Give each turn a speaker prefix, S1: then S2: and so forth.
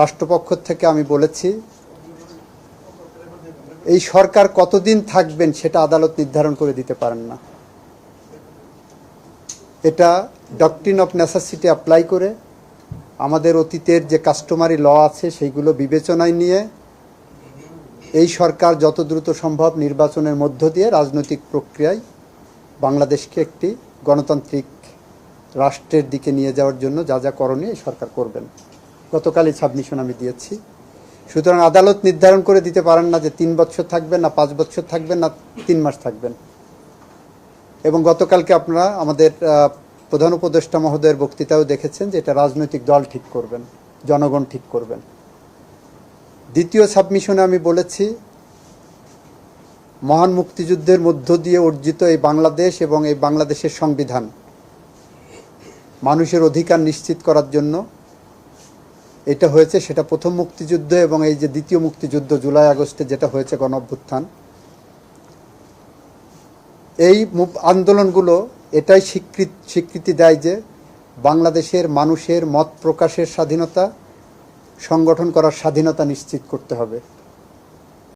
S1: রাষ্ট্রপক্ষ থেকে আমি বলেছি, এই সরকার কতদিন থাকবেন সেটা আদালত নির্ধারণ করে দিতে পারেন না। এটা ডকট্রিন অফ নেসেসিটি অ্যাপ্লাই করে আমাদের অতীতের যে কাস্টমারি ল আছে সেইগুলো বিবেচনায় নিয়ে এই সরকার যত দ্রুত সম্ভব নির্বাচনের মধ্য দিয়ে রাজনৈতিক প্রক্রিয়ায় বাংলাদেশকে একটি গণতান্ত্রিক রাষ্ট্রের দিকে নিয়ে যাওয়ার জন্য যা যা করণীয় সরকার করবেন। গতকালই সাবমিশন আমি দিয়েছি। সুতরাং আদালত নির্ধারণ করে দিতে পারেন না যে তিন বছর থাকবেন না পাঁচ বছর থাকবেন না তিন মাস থাকবেন। এবং গতকালকে আপনারা আমাদের প্রধান উপদেষ্টা মহোদয়ের বক্তৃতাও দেখেছেন যে এটা রাজনৈতিক দল ঠিক করবেন, জনগণ ঠিক করবেন। দ্বিতীয় সাবমিশনে আমি বলেছি, মহান মুক্তিযুদ্ধের মধ্য দিয়ে অর্জিত এই বাংলাদেশ এবং এই বাংলাদেশের সংবিধান মানুষের অধিকার নিশ্চিত করার জন্য এটা হয়েছে, সেটা প্রথম মুক্তিযুদ্ধ এবং এই যে দ্বিতীয় মুক্তিযুদ্ধ জুলাই আগস্টে যেটা হয়েছে গণ অভ্যুত্থান এই আন্দোলনগুলো এটাই স্বীকৃত, স্বীকৃতি দেয় যে বাংলাদেশের মানুষের মত প্রকাশের স্বাধীনতা, সংগঠন করার স্বাধীনতা নিশ্চিত করতে হবে।